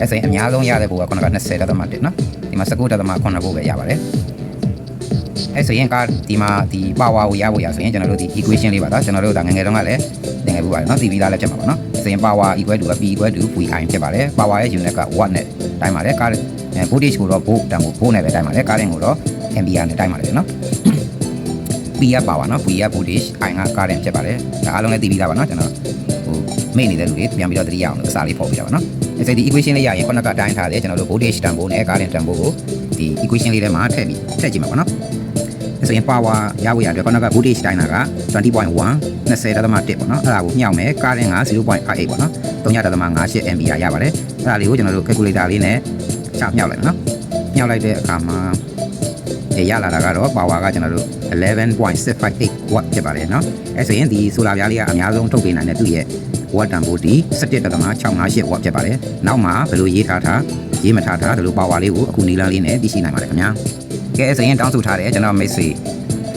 အဲဆိုရင်အများဆုံးရတဲ့ဘိုးကခုနက20တက်သမ1နော်ဒီမှာ19တက်သမ9ဘိုးပဲရပါတယ်အဲဆိုရင်ကဒီမှာဒီ power ကိုရဖို့ရဆိုရင်ကျွန်တော်တို့ဒီ equation လေးပါတော့ကျွန်တော်တို့ဒါငယ်ငယ်တုန်းကလည်းသင်ခဲ့ပူပါတယ်နော်သိပြီးသားလည်းဖြစ်မှာပါနော်ဆိုရင် power equal to p equal to vi ဖြစ်ပါတယ် power ရဲ့ unit က watt နဲ့တိုင်းပါတယ်ကား voltage ကိုတော့ volt တန်ကို volt နဲ့ပဲတိုင်းပါတယ်ကားရင်ကိုတော့ ampere နဲ့တိုင်းပါတယ်နော် P ရပါပါနော် P ရ voltage I က current ဖြစ်ပါတယ်ဒါအားလုံးလည်းသိပြီးသားပါနော်ကျွန်တော်ဟိုမေ့နေတဲ့လူတွေပြန်ပြီးတော့သတိရအောင်လို့အစားလေးဖော်ပြတာပါနော် အဲဆိုဒီ equation လေးရရင်ခုနကတိုင်းထားတယ်ကျွန်တော်တို့ voltage တန်ဖိုးနဲ့ current တန်ဖိုးကိုဒီ equation လေးထဲမှာထည့်ပြီးထည့်ကြည့်မှာပါနော်အဲဆိုရင် power ရဖို့ရအတွက်ခုနက voltage တိုင်းတာက20.1 20.1ပေါ့နော်အဲ့ဒါကိုမြှောက်မယ် current က0.58ပေါ့နော်3.58 ampere ရပါတယ်အဲ့ဒါလေးကိုကျွန်တော်တို့ calculator လေးနဲ့ချမြှောက်လိုက်မယ်နော်မြှောက်လိုက်တဲ့အခါမှာ ရရလာတာကတော့ power ကကျွန်တော်တို့11.658 watt ဖြစ်ပါတယ်เนาะအဲဆိုရင်ဒီ solar ပြားလေးကအများဆုံးထုတ်ပေးနိုင်တဲ့သူ့ရဲ့ watt တန်ဖိုးဒီ17.658 watt ဖြစ်ပါတယ်နောက်မှာဘယ်လိုရေးထားထားရေးမထားထားဒီလို power လေးကိုအခုနီလန်းလေးနဲ့သိရှိနိုင်ပါတယ်ခင်ဗျာကဲအဲဆိုရင်တောင်းဆိုထားတယ်ကျွန်တော်မိတ်ဆွေ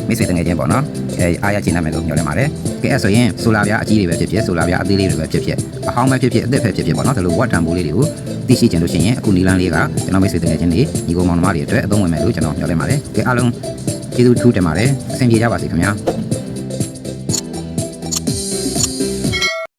မိတ်ဆွေတငယ်ချင်းပေါ့နော် အဲအားရချင်နိုင်မယ်လို့ညွှန်လဲပါတယ်ကဲအဲဆိုရင် solar ပြားအကြီးတွေပဲဖြစ်ဖြစ် solar ပြားအသေးလေးတွေပဲဖြစ်ဖြစ်အဟောင်းပဲဖြစ်ဖြစ်အသစ်ပဲဖြစ်ဖြစ်ပေါ့နော်ဒီလို watt တန်ဖိုးလေးတွေကိုသိရှိချင်လို့ရှိရင်အခုနီလန်းလေးကကျွန်တော်မိတ်ဆွေတငယ်ချင်းတွေညီကောင်မောင်နှမတွေအတွက်အသုံးဝင်မယ်လို့ကျွန်တော်ညွှန်လဲပါတယ်ကဲအားလုံးကျေးဇူးထူးတင်ပါတယ်အဆင်ပြေကြပါစေခင်ဗျာ